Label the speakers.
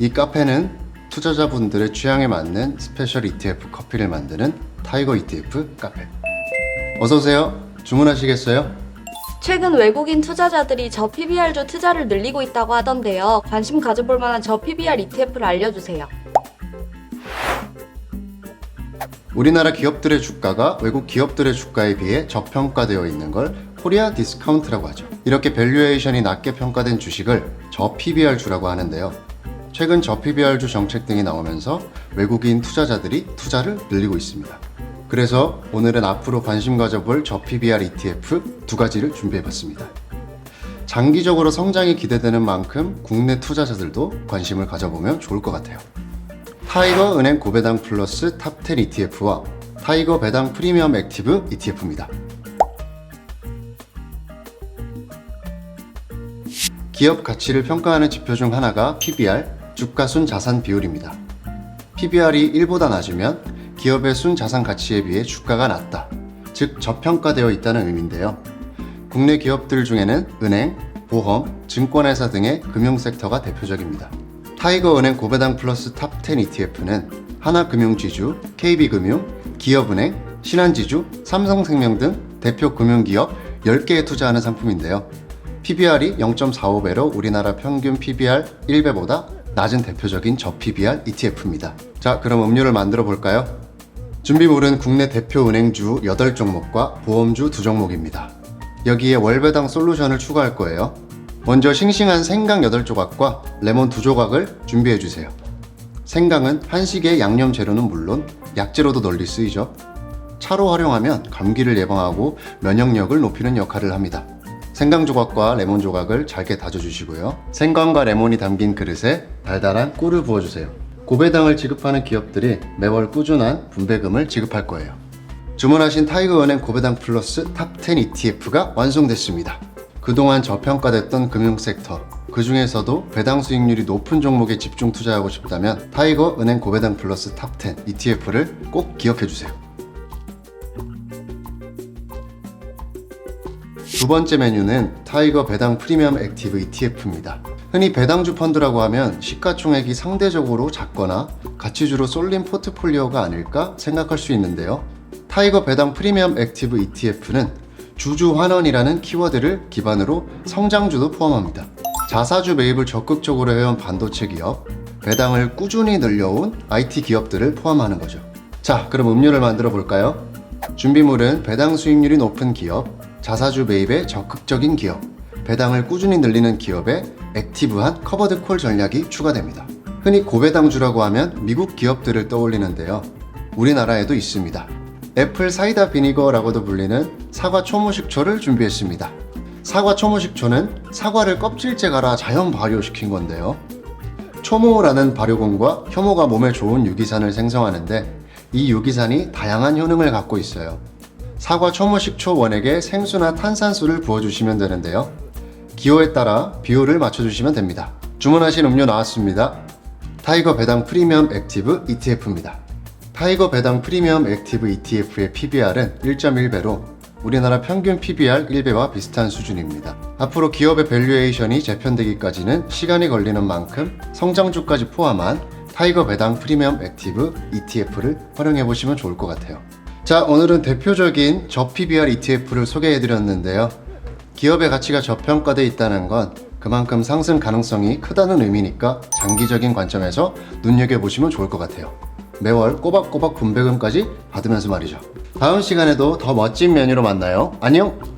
Speaker 1: 이 카페는 투자자분들의 취향에 맞는 스페셜 ETF 커피를 만드는 타이거 ETF 카페. 어서 오세요. 주문하시겠어요?
Speaker 2: 최근 외국인 투자자들이 저 PBR조 투자를 늘리고 있다고 하던데요. 관심 가져볼 만한 저 PBR ETF를 알려주세요.
Speaker 1: 우리나라 기업들의 주가가 외국 기업들의 주가에 비해 저평가되어 있는 걸 코리아 디스카운트라고 하죠. 이렇게 밸류에이션이 낮게 평가된 주식을 저 PBR주라고 하는데요. 최근 저 PBR주 정책 등이 나오면서 외국인 투자자들이 투자를 늘리고 있습니다. 그래서 오늘은 앞으로 관심 가져볼 저 PBR ETF 두 가지를 준비해봤습니다. 장기적으로 성장이 기대되는 만큼 국내 투자자들도 관심을 가져보면 좋을 것 같아요. 타이거 은행 고배당 플러스 탑10 ETF와 타이거 배당 프리미엄 액티브 ETF입니다. 기업 가치를 평가하는 지표 중 하나가 PBR, 주가 순 자산 비율입니다. PBR이 1보다 낮으면 기업의 순 자산 가치에 비해 주가가 낮다, 즉 저평가되어 있다는 의미인데요. 국내 기업들 중에는 은행, 보험, 증권회사 등의 금융 섹터가 대표적입니다. 타이거 은행 고배당 플러스 탑10 ETF는 하나금융지주, KB금융, 기업은행, 신한지주, 삼성생명 등 대표 금융기업 10개에 투자하는 상품인데요. PBR이 0.45배로 우리나라 평균 PBR 1배보다 낮은 대표적인 저 PBR ETF입니다. 자, 그럼 음료를 만들어 볼까요? 준비물은 국내 대표 은행주 8종목과 보험주 2종목입니다. 여기에 월배당 솔루션을 추가할 거예요. 먼저 싱싱한 생강 8조각과 레몬 2조각을 준비해 주세요. 생강은 한식의 양념 재료는 물론 약재로도 널리 쓰이죠. 차로 활용하면 감기를 예방하고 면역력을 높이는 역할을 합니다. 생강 조각과 레몬 조각을 잘게 다져주시고요. 생강과 레몬이 담긴 그릇에 달달한 꿀을 부어주세요. 고배당을 지급하는 기업들이 매월 꾸준한 분배금을 지급할 거예요. 주문하신 타이거은행 고배당 플러스 탑10 ETF가 완성됐습니다. 그동안 저평가됐던 금융 섹터, 그 중에서도 배당 수익률이 높은 종목에 집중 투자하고 싶다면 타이거 은행 고배당 플러스 탑10 ETF를 꼭 기억해 주세요. 두 번째 메뉴는 타이거 배당 프리미엄 액티브 ETF입니다. 흔히 배당주 펀드라고 하면 시가총액이 상대적으로 작거나 가치주로 쏠린 포트폴리오가 아닐까 생각할 수 있는데요. 타이거 배당 프리미엄 액티브 ETF는 주주 환원이라는 키워드를 기반으로 성장주도 포함합니다. 자사주 매입을 적극적으로 해온 반도체 기업, 배당을 꾸준히 늘려온 IT 기업들을 포함하는 거죠. 자, 그럼 음료를 만들어 볼까요? 준비물은 배당 수익률이 높은 기업, 자사주 매입에 적극적인 기업, 배당을 꾸준히 늘리는 기업에 액티브한 커버드 콜 전략이 추가됩니다. 흔히 고배당주라고 하면 미국 기업들을 떠올리는데요. 우리나라에도 있습니다. 애플 사이다 비니거라고도 불리는 사과 초무식초를 준비했습니다. 사과 초무식초는 사과를 껍질째 갈아 자연 발효시킨 건데요. 초모라는 발효금과 효모가 몸에 좋은 유기산을 생성하는데 이 유기산이 다양한 효능을 갖고 있어요. 사과 초무식초 원액에 생수나 탄산수를 부어주시면 되는데요. 기호에 따라 비율을 맞춰주시면 됩니다. 주문하신 음료 나왔습니다. 타이거 배당 프리미엄 액티브 ETF입니다. 타이거 배당 프리미엄 액티브 ETF의 PBR은 1.1배로 우리나라 평균 PBR 1배와 비슷한 수준입니다. 앞으로 기업의 밸류에이션이 재편되기까지는 시간이 걸리는 만큼 성장주까지 포함한 타이거 배당 프리미엄 액티브 ETF를 활용해 보시면 좋을 것 같아요. 자, 오늘은 대표적인 저 PBR ETF를 소개해 드렸는데요. 기업의 가치가 저평가돼 있다는 건 그만큼 상승 가능성이 크다는 의미니까 장기적인 관점에서 눈여겨보시면 좋을 것 같아요. 매월 꼬박꼬박 분배금까지 받으면서 말이죠. 다음 시간에도 더 멋진 메뉴로 만나요. 안녕!